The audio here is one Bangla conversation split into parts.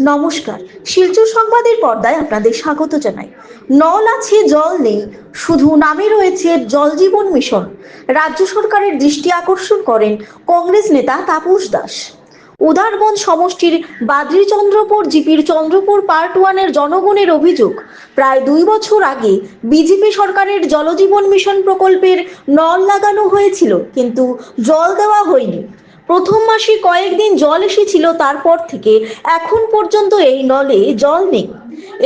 নমস্কার। শিলচর সংবাদের পর্দায় আপনাদের স্বাগত জানাই। নল আছে, জল নেই, শুধু নামে রয়েছে জল জীবন মিশন। রাজ্য সরকারের দৃষ্টি আকর্ষণ করেন কংগ্রেস নেতা তাপস দাস। উদারবন সমষ্টির বাদ্রিচন্দ্রপুর জিপির চন্দ্রপুর পার্ট ওয়ানের জনগণের অভিযোগ, প্রায় দুই বছর আগে বিজেপি সরকারের জলজীবন মিশন প্রকল্পের নল লাগানো হয়েছিল, কিন্তু জল দেওয়া হয়নি। প্রথম মাসে কয়েকদিন জল এসেছিল, তারপর থেকে এখন পর্যন্ত এই নলে জল নেই।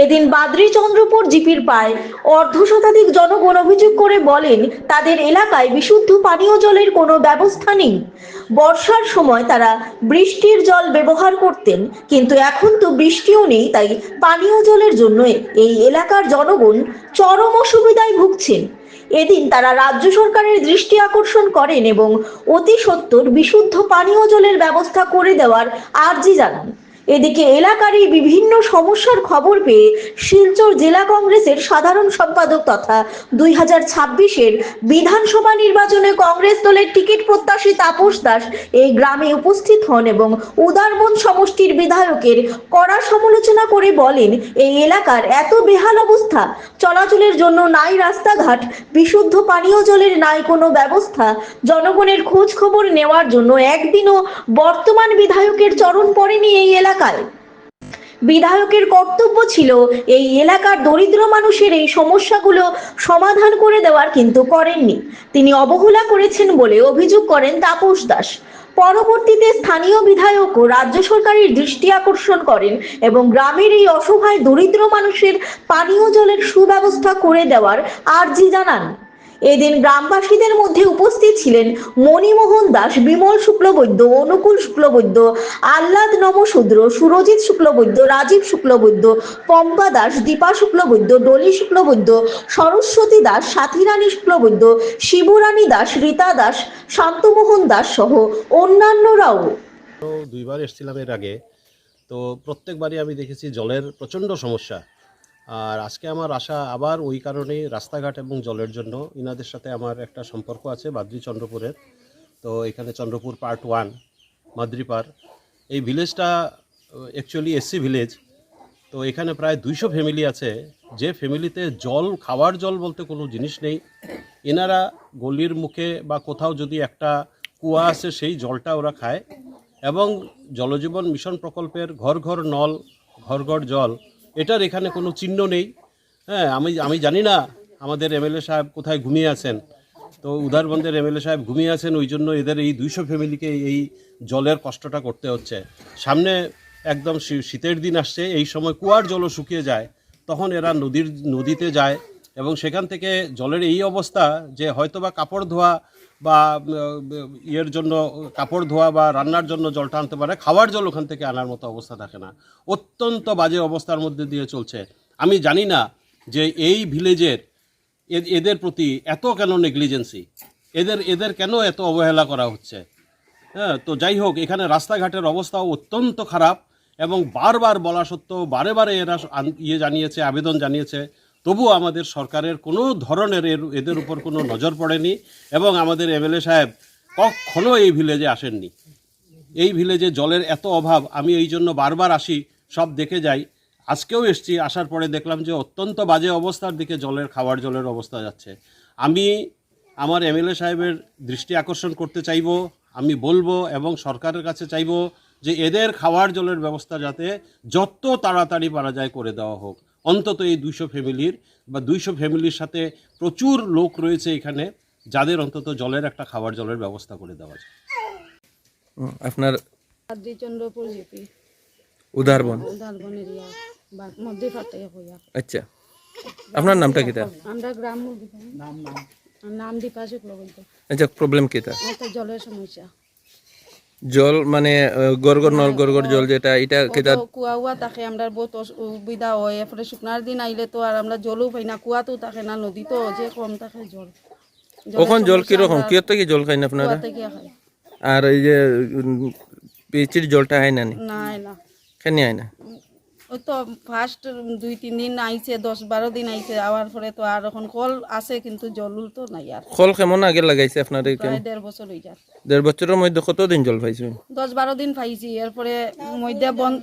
এদিন বাদ্রি চন্দ্রপুর জিপির পায় অর্ধ শতাধিক জনগণ অভিযোগ করে বলেন, তাদের এলাকায় বিশুদ্ধ পানীয় জলের কোনো ব্যবস্থা নেই। বর্ষার সময় তারা বৃষ্টির জল ব্যবহার করতেন, কিন্তু এখন তো বৃষ্টিও নেই, তাই পানীয় জলের জন্য এই এলাকার জনগণ চরম অসুবিধায় ভুগছেন। এদিন তারা রাজ্য সরকারের দৃষ্টি আকর্ষণ করেন এবং অতি সত্বর বিশুদ্ধ পানীয় জলের ব্যবস্থা করে দেওয়ার আর্জি জানান। এদিকে এলাকারই বিভিন্ন সমস্যার খবর পেয়ে শিলচর জেলা কংগ্রেসের সাধারণ সম্পাদক তথা দুই হাজার ছাব্বিশের বিধানসভা নির্বাচনে কংগ্রেস দলের টিকিট প্রত্যাশী তাপস দাস এই গ্রামে উপস্থিত হন এবং উদারবন সমষ্টির বিধায়কের কড়া সমালোচনা করে বলেন, এই এলাকার এত বেহাল অবস্থা। চলাচলের জন্য নাই রাস্তাঘাট, বিশুদ্ধ পানীয় জলের নাই কোনো ব্যবস্থা। জনগণের খোঁজ খবর নেওয়ার জন্য একদিনও বর্তমান বিধায়কের চরণ পড়েনি এই এলাকায়। বিধায়কের কর্তব্য ছিল এই এলাকার দরিদ্র মানুষের এই সমস্যাগুলো সমাধান করে দেওয়ার কিন্তু করেননি। তিনি অবহেলা করেছেন বলে অভিযোগ করেন তাপস দাস। পরবর্তীতে স্থানীয় বিধায়কও রাজ্য সরকারের দৃষ্টি আকর্ষণ করেন এবং গ্রামের এই অসহায় দরিদ্র মানুষের পানীয় জলের সুব্যবস্থা করে দেওয়ার আর্জি জানান। এদিন গ্রামবাসীদের মধ্যে উপস্থিত ছিলেন মণিমোহন দাস, বিমল শুক্লবৈদ্য, অনুকূল শুক্লবৈদ্য, আহ্লাদ নমশূদ্র সুরজিৎ শুক্লবৈদ্য, রাজীব শুক্লবৈদ্য, পম্পা দাস, দীপা শুক্লবৈদ্য, ডলি শুক্লবৈদ্য, সরস্বতী দাস, সাথীরানী শুক্লবৈদ্য, শিবরানী দাস, রীতা দাস, শান্তমোহন দাস সহ অন্যান্যরাও। দুইবার এসেছিলাম এর আগে। তো প্রত্যেকবারই আমি দেখেছি জলের প্রচণ্ড সমস্যা। আর আজকে আমার আশা আবার ওই কারণেই রাস্তাঘাট এবং জলের জন্য ইনাদের সাথে আমার একটা সম্পর্ক আছে, বাদ্রি চন্দ্রপুরের। তো এখানে চন্দ্রপুর পার্ট ওয়ান মাদ্রিপার এই ভিলেজটা অ্যাকচুয়ালি এসসি ভিলেজ তো এখানে প্রায় দুইশো ফ্যামিলি আছে। যে ফ্যামিলিতে জল, খাওয়ার জল বলতে কোনো জিনিস নেই। এনারা গলির মুখে বা কোথাও যদি একটা কুয়া আছে, সেই জলটা ওরা খায়। এবং জলজীবন মিশন প্রকল্পের ঘর ঘর নল, ঘর ঘর জল এটার এখানে কোনো চিহ্ন নেই। হ্যাঁ আমি আমি জানি না আমাদের এমএলএ সাহেব কোথায় ঘুমিয়ে আছেন। তো উদারবন্দের এমএলএ সাহেব ঘুমিয়ে আছেন, ওই জন্য এদের এই দুইশো ফ্যামিলিকে এই জলের কষ্টটা করতে হচ্ছে। সামনে একদম শীতের দিন আসছে, এই সময় কুয়ার জলও শুকিয়ে যায়। তখন এরা নদীর, নদীতে যায় এবং সেখান থেকে জলের এই অবস্থা যে হয়তোবা কাপড় ধোয়া বা ইয়ের জন্য কাপড় ধোয়া বা রান্নার জন্য জলটা আনতে পারে, খাওয়ার জল ওখান থেকে আনার মতো অবস্থা থাকে না। অত্যন্ত বাজে অবস্থার মধ্যে দিয়ে চলছে। আমি জানি না যে এই ভিলেজের এদের প্রতি এত কেন নেগলিজেন্সি? এদের এদের কেন এত অবহেলা করা হচ্ছে? হ্যাঁ তো যাই হোক, এখানে রাস্তাঘাটের অবস্থাও অত্যন্ত খারাপ এবং বারবার বলা সত্ত্বেও বারে বারে এরা ইয়ে জানিয়েছে, আবেদন জানিয়েছে তবুও আমাদের সরকারের কোনো ধরনের এদের উপর কোনো নজর পড়েনি এবং আমাদের এমএলএ সাহেব কখনো এই ভিলেজে আসেননি। এই ভিলেজে জলের এত অভাব, আমি এই জন্য বারবার আসি, সব দেখে যাই। আজকেও এসছি, আসার পরে দেখলাম যে অত্যন্ত বাজে অবস্থার দিকে জলের, খাওয়ার জলের অবস্থা যাচ্ছে। আমি আমার এমএলএ সাহেবের দৃষ্টি আকর্ষণ করতে চাইব, আমি বলব এবং সরকারের কাছে চাইব যে এদের খাওয়ার জলের ব্যবস্থা যাতে যত তাড়াতাড়ি পারা যায় করে দেওয়া হোক। অন্তত এই দুইশো ফ্যামিলির বা দুইশো ফ্যামিলির সাথে প্রচুর লোক রয়েছে এখানে যাদের অন্তত জলের একটা খাবার জলের ব্যবস্থা করে দেওয়া যায়। আপনার চন্দ্রপুর জিপি। উদারবন। উদারবন এরিয়া মধ্যে ফাটে হইয়া আচ্ছা। আপনার নামটা কিতা আমরা গ্রাম নাম নাম। দীপা শুক্ল বলতে। আচ্ছা প্রবলেম কিতা একটা জলের সমস্যা। জল মানে গরগর গড় নল গড় জল যেটা এটা কেদার কুয়া হুয়া থাকে আমরা বহুত অসুবিধা হয়। এরপরে শুকনার দিন আইলে তো আর আমরা জলও পাই না কুয়াতো থাকে না নদী তো যে কম থাকে জল। ওখান জল কীরকম? কি থেকে জল খাই না আপনারা? আর এই যে পিচির জলটা হয় না নি? না না। কেন হয় না? ওই তো ফার্স্ট দুই তিন দিন আইছে দশ বারো দিন আইছে আওয়ার পরে তো আর এখন কল আছে কিন্তু জলুল তো নাই আর। কল কেমন আগে লাগাইছে আপনার এই প্রায় দেড় বছর হয়ে যায় দেড় বছরের মধ্যে কতদিন জল পাইছেন? দশ বারো দিন পাইছি এরপরে মধ্যে বন্ধ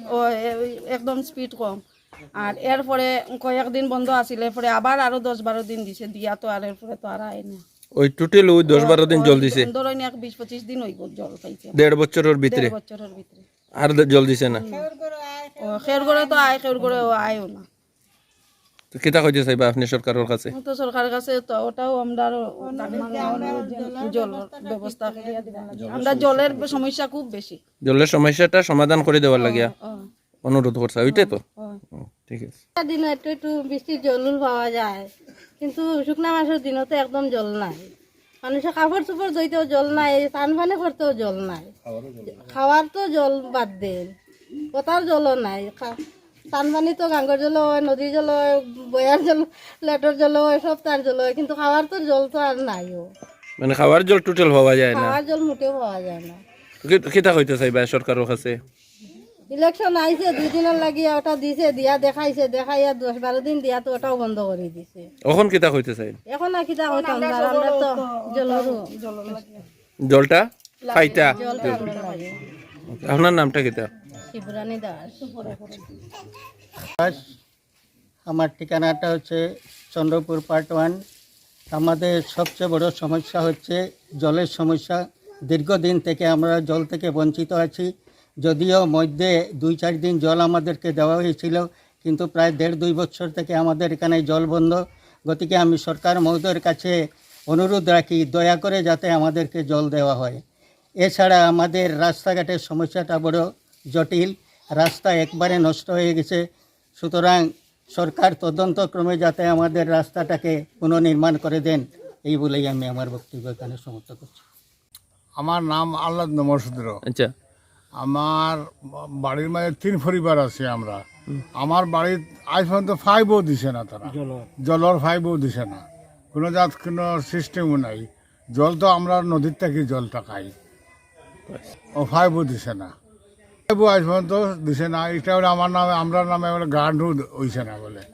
একদম স্পিড কম। আর এরপরে কয়েকদিন বন্ধ আছিল এরপরে আবার আরও দশ বারো দিন দিছে দিয়া তো আর এরপরে তো আর আয় না। ওই টোটাল ওই দশ বারো দিন জল দিছে? ধরেন এক বিশ পঁচিশ দিন হইব জল পাইছে। দেড় বছরের ভিতরে? দেড় বছরের ভিতরে। আর জল দিছে না? ও খের করে তো আয় খের করে আয়ও না। তো কিতা কইতে চাইবা আপনি সরকারের কাছে? তো সরকারের কাছে তো ওটাও আমরা জল ব্যবস্থা করিয়া দিবা আমরা জলের সমস্যা খুব বেশি জলের সমস্যাটা সমাধান করে দেওয়ার লাগিয়া অনুরোধ করছে। ওইটাই তো। ঠিক আছে। দিনে একটু একটু বৃষ্টির জলুল পাওয়া যায় কিন্তু শুকনা মাসের দিনও তো একদম জল নাই। মানুষের কাপড় চোপড় ধুইতেও জল নাই স্নান পানি করতেও জল নাই। খাওয়ার তো জল বাদ দেন কোথাও জলও নাই। স্নান পানি তো গাঙ্গর জল হয় নদীর জল হয় বয়ার জল লেটর জল হয় সব তার জল হয় কিন্তু খাওয়ার তো জল তো আর নাইও মানে খাওয়ার জল টোটাল পাওয়া যায় না? খাওয়ার জল মোটেও পাওয়া যায় না। কিতা কইতে চাইবা সরকারের কাছে? ইলেকশন আইছে দুই দিনের লাগিয়া ওটা দিছে দিয়া দেখাইছে দেখাইয়া দশ বারো দিন দিয়া তো ওটাও বন্ধ করে দিছে। এখন কিতা কইতে চাই এখন আর কিতা হইতাম না, আমরা তো জলরু। জলটা? খাইতা আপনার নামটা কিতা? শিবরানী দাস দাস। আমার ঠিকানাটা হচ্ছে চন্দ্রপুর পার্ট ওয়ান। আমাদের সবচেয়ে বড় সমস্যা হচ্ছে জলের সমস্যা। দীর্ঘদিন থেকে আমরা জল থেকে বঞ্চিত আছি। যদিও মধ্যে দুই চার দিন জল আমাদেরকে দেওয়া হয়েছিল কিন্তু প্রায় দেড় দুই বছর থেকে আমাদের এখানে জল বন্ধ। গতিকে আমি সরকার মহোদয়ের কাছে অনুরোধ রাখি দয়া করে যাতে আমাদেরকে জল দেওয়া হয়। এছাড়া আমাদের রাস্তাঘাটের সমস্যাটা বড় জটিল রাস্তা একবারে নষ্ট হয়ে গেছে। সুতরাং সরকার তদন্তক্রমে যাতে আমাদের রাস্তাটাকে পুনর্নির্মাণ করে দেন এই বলেই আমি আমার বক্তব্য এখানে সমাপ্ত করছি। আমার নাম আল্লাহ নমরসুদ্র আচ্ছা। আমার বাড়ির মাঝে তিন পরিবার আছে আমরা। আমার বাড়ির আজ পর্যন্ত ফাইভও দিছে না তারা। জলর। ফাইভও দিছে না। কোনো জাত কোনো সিস্টেমও নাই। জল তো আমরা নদীর থেকে জলটা খাই। ও ফাইভও দিছে না। ফাইভও আজ পর্যন্ত দিছে না। এটা আমার নামে আমরা নামে গান হইছে না বলে।